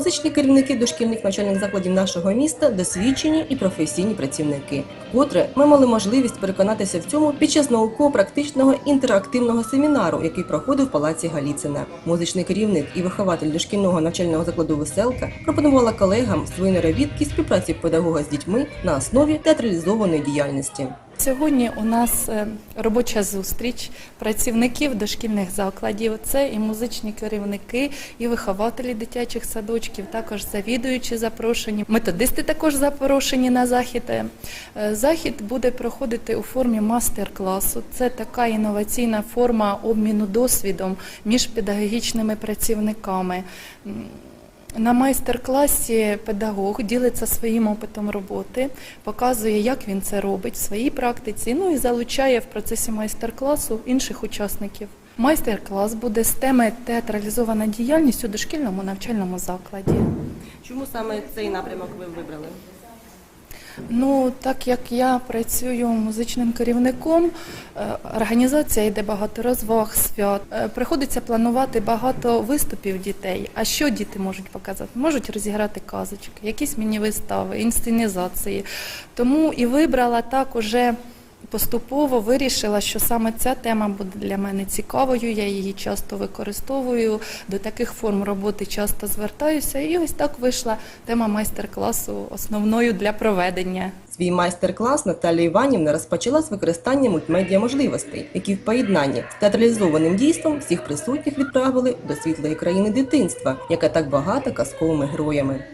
Музичні керівники дошкільних навчальних закладів нашого міста досвідчені і професійні працівники. Вкотре ми мали можливість переконатися в цьому під час науково-практичного інтерактивного семінару, який проходив в палаці Галіцина. Музичний керівник і вихователь дошкільного навчального закладу Веселка пропонувала колегам свої наробітки співпраці педагога з дітьми на основі театралізованої діяльності. Сьогодні у нас е, робоча зустріч працівників дошкільних закладів. Це і музичні керівники, і вихователі дитячих садочків, також завідуючі запрошені. Методисти також запрошені на захід. Е, Захід буде проходити у формі мастер-класу. Це така інноваційна форма обміну досвідом між педагогічними працівниками. На майстер-класі педагог ділиться своїм опитом роботи, показує, як він це робить в своїй практиці, ну і залучає в процесі майстер-класу інших учасників. Майстер-клас буде з теми театралізована діяльність у дошкільному навчальному закладі. Чому саме цей напрямок ви вибрали? Ну, так як я працюю музичним керівником, е, організація йде багато розваг, свят. Е, Приходиться планувати багато виступів дітей. А що діти можуть показати? Можуть розіграти казочки, якісь міні-вистави, інсценізації. Тому і вибрала так уже. Поступово вирішила, що саме ця тема буде для мене цікавою. Я її часто використовую, до таких форм роботи часто звертаюся. І ось так вийшла тема майстер-класу основною для проведення. Свій майстер-клас Наталія Іванівна розпочала з використання мультмедіа можливостей, які в поєднанні з театралізованим дійством всіх присутніх відправили до світлої країни дитинства, яка так багата казковими героями.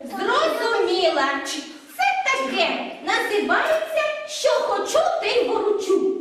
Зрозуміла. Це таке називається, що хочу, те й воручу.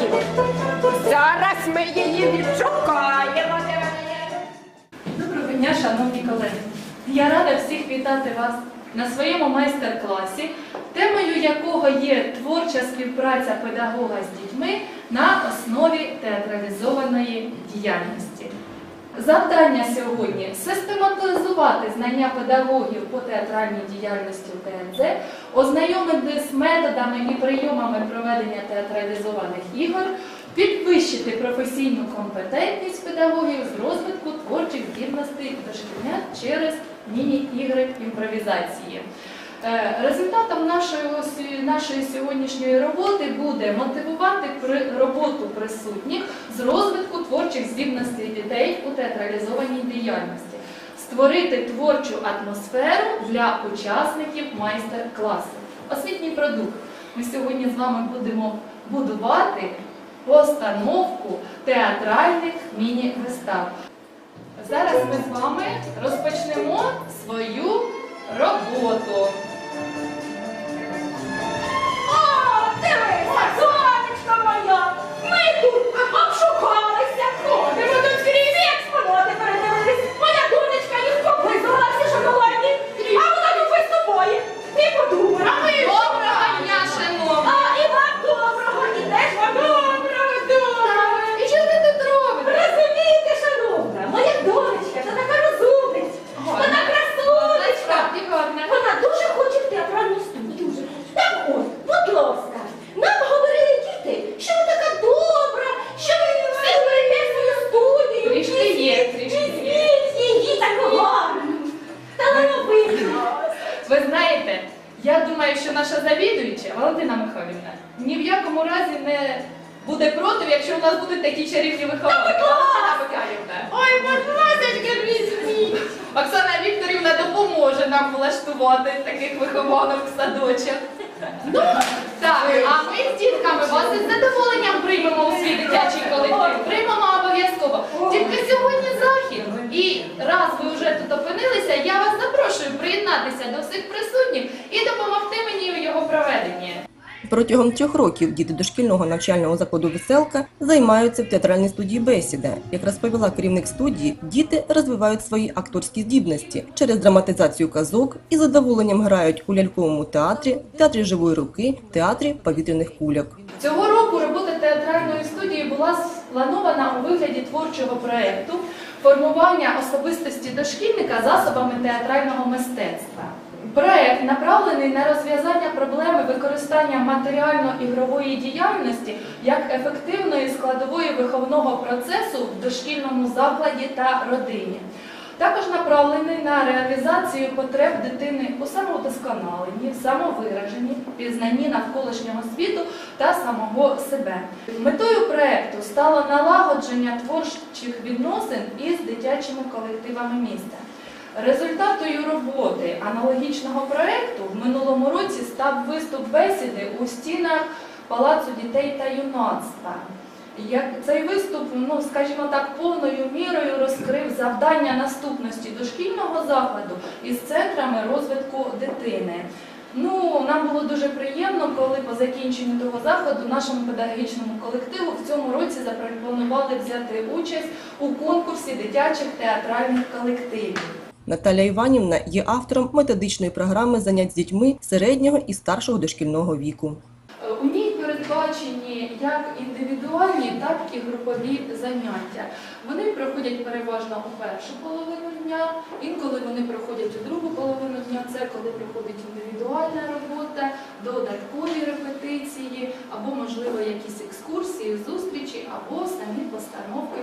Ходімо. Зараз ми її відшукаємо. Доброго дня, шановні колеги. Я рада всіх вітати вас на своєму майстер-класі, темою якого є творча співпраця педагога з дітьми на основі театралізованої діяльності. Завдання сьогодні систематизувати знання педагогів по театральній діяльності у ТНЗ, ознайомити з методами і прийомами проведення театралізованих ігор, підвищити професійну компетентність педагогів з розвитку творчих здібностей дошкільнят через міні-ігри імпровізації. Е, Результатом нашої, нашої сьогоднішньої роботи буде мотивувати роботу присутніх з розвитку творчих здібностей дітей у театралізованій діяльності, створити творчу атмосферу для учасників майстер-класу. Освітній продукт. Ми сьогодні з вами будемо будувати постановку театральних міні-вистав. Зараз ми з вами розпочнемо свою роботу. Ні в якому разі не буде проти, якщо у нас будуть такі чарівні Михайлівна. Ой, будь ласка, візьміть. Оксана Вікторівна допоможе нам влаштувати таких вихованок в садочок. Ну, так, а ми з дітками вас із задоволенням приймемо у свій дитячий колектив. Приймемо обов'язково. Тільки сьогодні захід. І раз ви вже тут опинилися, я вас запрошую приєднатися до всіх присутніх і допомогти мені у його проведенні. Протягом трьох років діти дошкільного навчального закладу Веселка займаються в театральній студії Бесіда. Як розповіла керівник студії, діти розвивають свої акторські здібності через драматизацію казок і задоволенням грають у ляльковому театрі, театрі живої руки, театрі повітряних кульок. Цього року робота театральної студії була спланована у вигляді творчого проєкту формування особистості дошкільника засобами театрального мистецтва. Проект направлений на розв'язання проблеми використання матеріально-ігрової діяльності як ефективної складової виховного процесу в дошкільному закладі та родині. Також направлений на реалізацію потреб дитини у самовдосконаленні, самовираженні, пізнанні навколишнього світу та самого себе. Метою проекту стало налагодження творчих відносин із дитячими колективами міста. Результатою роботи аналогічного проекту в минулому році став виступ бесіди у стінах Палацу дітей та юнацтва. Цей виступ, ну скажімо так, повною мірою розкрив завдання наступності дошкільного закладу із центрами розвитку дитини. Ну, нам було дуже приємно, коли по закінченню того заходу нашому педагогічному колективу в цьому році запропонували взяти участь у конкурсі дитячих театральних колективів. Наталя Іванівна є автором методичної програми занять з дітьми середнього і старшого дошкільного віку. У ній передбачені як індивідуальні, так і групові заняття. Вони проходять переважно у першу половину дня, інколи вони проходять у другу половину дня. Це коли проходить індивідуальна робота, додаткові репетиції, або, можливо, якісь екскурсії, зустрічі, або самі постановки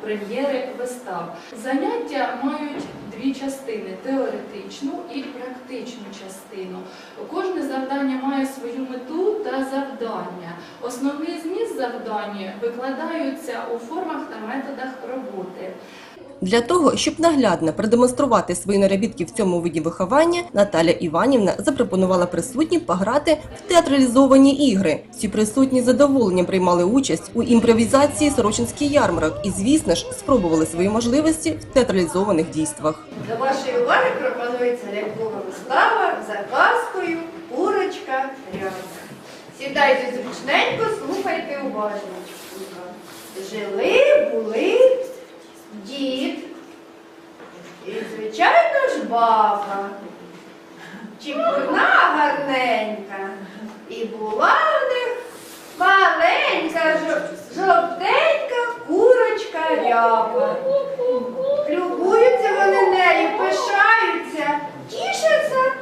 прем'єри вистав. Заняття мають дві частини теоретичну і практичну частину. Кожне завдання має свою мету та завдання. Основний зміст завдання викладаються у формах та методах роботи. Для того, щоб наглядно продемонструвати свої наробітки в цьому виді виховання, Наталя Іванівна запропонувала присутнім пограти в театралізовані ігри. Всі присутні з задоволенням приймали участь у імпровізації Сорочинський ярмарок і, звісно ж, спробували свої можливості в театралізованих дійствах. До вашої уваги пропонується лялькова вистава за казкою Курочка Рябка. Сідайте зручненько, слухайте уважно. Жили, були дід. І, звичайно ж, баба. Чіпурна гарненька. І була в них маленька, жовтенька курочка ряба. Любуються вони нею, пишаються, тішаться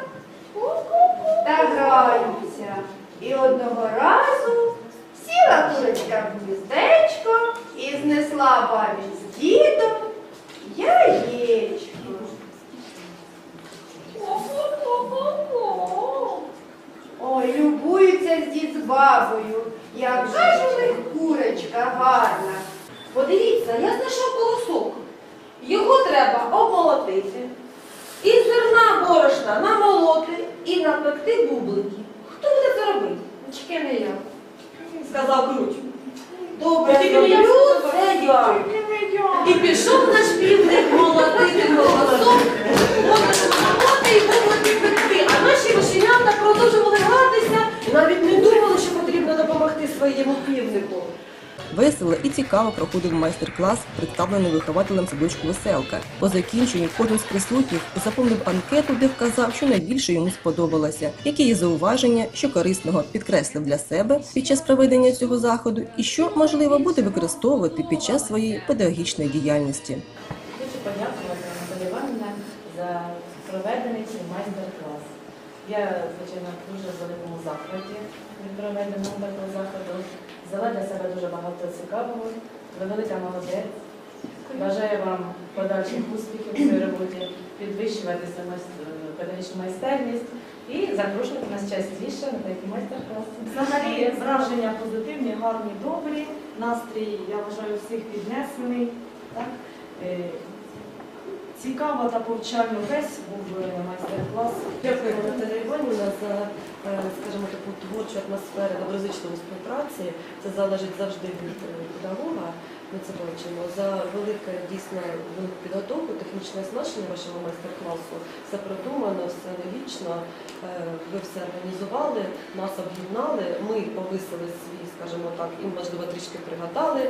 та граються. І одного разу сіла курочка в гніздечко і знесла бабі з дідом яєчко. Ой, любуються з дід з бабою. Яка ж у них курочка гарна. Подивіться, я знайшов колосок. Його треба обмолотити. Із зерна борошна намолоти і напекти бублики. Хто буде це робити? Тільки не я. Сказав Круть. Добре, зроблю це я. І пішов наш півник молотити колосок, молоти і бублики пекти. А наші вишенята продовжували і навіть не думали, що потрібно допомогти своєму півнику. Весело і цікаво проходив майстер-клас, представлений вихователем садочку Веселка. По закінченню кожен з присутніх заповнив анкету, де вказав, що найбільше йому сподобалося, які є зауваження, що корисного підкреслив для себе під час проведення цього заходу, і що можливо буде використовувати під час своєї педагогічної діяльності. Хочу подякувати за проведений цей майстер-клас. Я, звичайно, дуже в великому захваті від проведеного такого заходу. Взяла для себе дуже багато цікавого. Ви велика молодець. Бажаю вам подальших успіхів у своїй роботі, підвищувати свою педагогічну майстерність і запрошувати нас частіше на такі майстер-класи. Взагалі враження позитивні, гарні, добрі. Настрій, я вважаю, всіх піднесений. Цікаво та повчально весь був е, майстер-клас. Дякую, Наталя Іванівна, за, е, скажімо, таку творчу атмосферу доброзичної співпраці. Це залежить завжди від е, педагога. Ми це бачимо. За велике дійсно велику підготовку, технічне оснащення вашого майстер-класу. Все продумано, все логічно. Ви все організували, нас об'єднали. Ми повисили свій, скажімо так, і можливо трішки пригадали.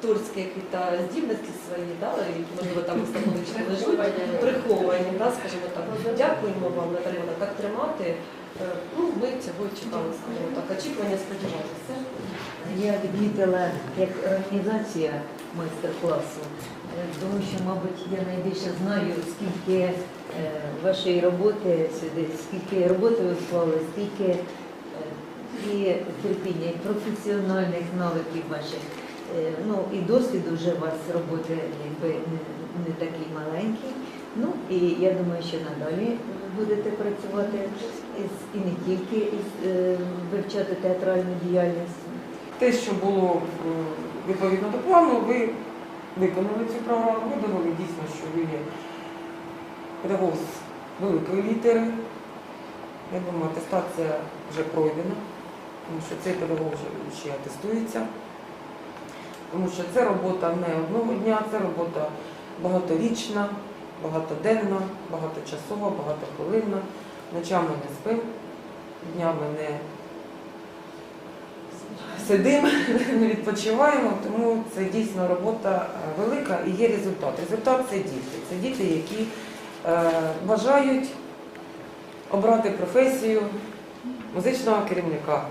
Акторські які та здібності свої, да, які можливо там статистично лежать приховані, да, скажімо так. Дякуємо вам, Наталя, Іванівна, так тримати. Е, Ну, ми цього чекали, скажімо так. Очікування сподівалися. Я відмітила як організація майстер-класу, е, тому що, мабуть, я найбільше знаю, скільки е, вашої роботи сюди, скільки роботи ви вклали, скільки і терпіння, і професіональних навиків ваших. Е, Ну і досвід уже у вас роботи якби не, такий маленький. Ну і я думаю, що надалі будете працювати і не тільки із, е, вивчати театральну діяльність. Те, що було е, відповідно до плану, ви виконали цю програму, ви довели дійсно, що ви є педагог з великої літери. Я думаю, атестація вже пройдена, тому що цей педагог вже ще атестується. Тому що це робота не одного дня, це робота багаторічна, багатоденна, багаточасова, багатохвилинна. Ночами не спимо, днями не сидимо, не відпочиваємо, тому це дійсно робота е, велика і є результат. Результат це діти. Це діти, які е, бажають обрати професію музичного керівника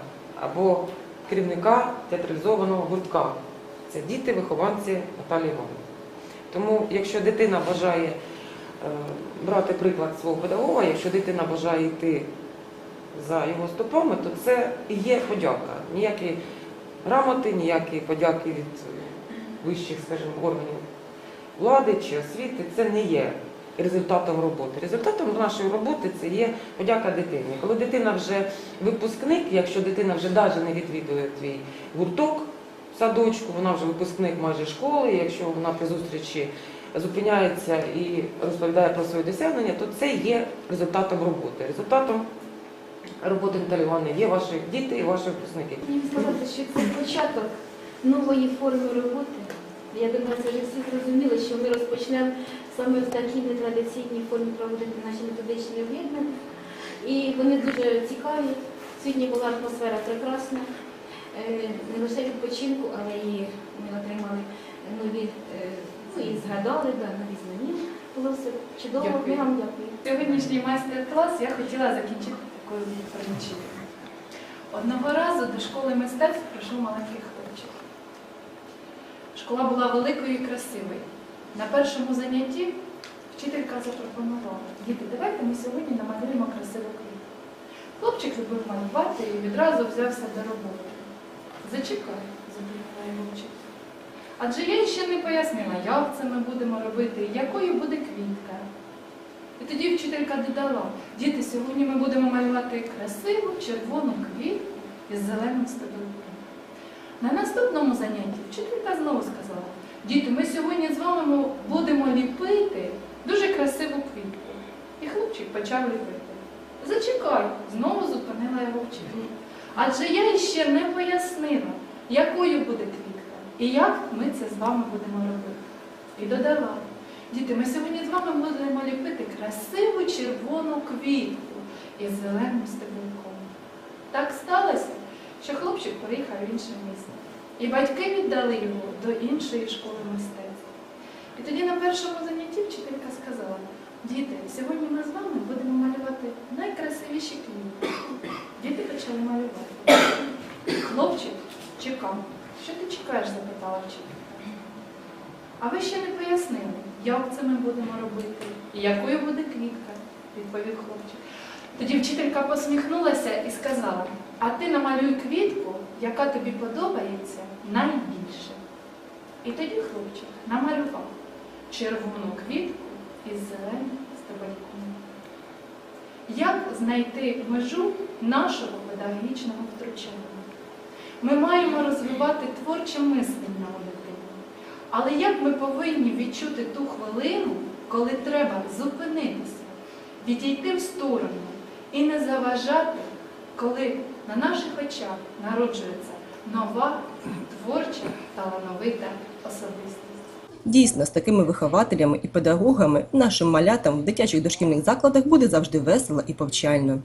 або керівника театралізованого гуртка. Це діти, вихованці Наталії Івановни. Тому, якщо дитина бажає е, брати приклад свого педагога, якщо дитина бажає йти за його стопами, то це і є подяка. Ніякі грамоти, ніякі подяки від вищих, скажімо, органів влади чи освіти, це не є результатом роботи. Результатом нашої роботи це є подяка дитині. Коли дитина вже випускник, якщо дитина вже навіть не відвідує твій гурток садочку, вона вже випускник майже школи, якщо вона при зустрічі зупиняється і розповідає про свої досягнення, то це є результатом роботи. Результатом роботи Наталі Івановни є ваші діти і ваші випускники. Хотів сказати, що це початок нової форми роботи. Я думаю, це вже всі зрозуміли, що ми розпочнемо саме в такій нетрадиційній формі проводити наші методичні об'єднання. І вони дуже цікаві, Сьогодні була атмосфера прекрасна, не лише відпочинку, але і ми отримали нові, е, ну і згадали, да, нові знання. Було все чудово. Дякую. Вам дякую. Сьогоднішній майстер-клас я хотіла закінчити такою притчею. Одного разу до школи мистецтв прийшов маленький хлопчик. Школа була великою і красивою. На першому занятті вчителька запропонувала, діти, давайте ми сьогодні намалюємо красиву квітку. Хлопчик любив малювати і відразу взявся до роботи. Зачекай, зупинила його вчителька. Адже я ще не пояснила, як це ми будемо робити, якою буде квітка. І тоді вчителька додала, діти, сьогодні ми будемо малювати красиву червону квітку із зеленим стебелком. На наступному занятті вчителька знову сказала, діти, ми сьогодні з вами будемо ліпити дуже красиву квітку. І хлопчик почав ліпити. Зачекай, знову зупинила його вчителька. Адже я іще не пояснила, якою буде квітка і як ми це з вами будемо робити. І додала, діти, ми сьогодні з вами будемо ліпити красиву червону квітку із зеленим стебелком. Так сталося, що хлопчик поїхав в інше місто, і батьки віддали його до іншої школи мистецтв. І тоді на першому занятті вчителька сказала, діти, сьогодні ми з вами будемо малювати найкрасивіші квіти. Діти почали малювати. Хлопчик чекав. Що ти чекаєш? запитала вчителька. А ви ще не пояснили, як це ми будемо робити і якою буде квітка, відповів хлопчик. Тоді вчителька посміхнулася і сказала: а ти намалюй квітку, яка тобі подобається найбільше. І тоді хлопчик намалював червону квітку із стебельком. Як знайти межу нашого педагогічного втручання? Ми маємо розвивати творче мислення у дитині. Але як ми повинні відчути ту хвилину, коли треба зупинитися, відійти в сторону і не заважати, коли на наших очах народжується нова, творча, талановита особистість? Дійсно, з такими вихователями і педагогами нашим малятам в дитячих дошкільних закладах буде завжди весело і повчально.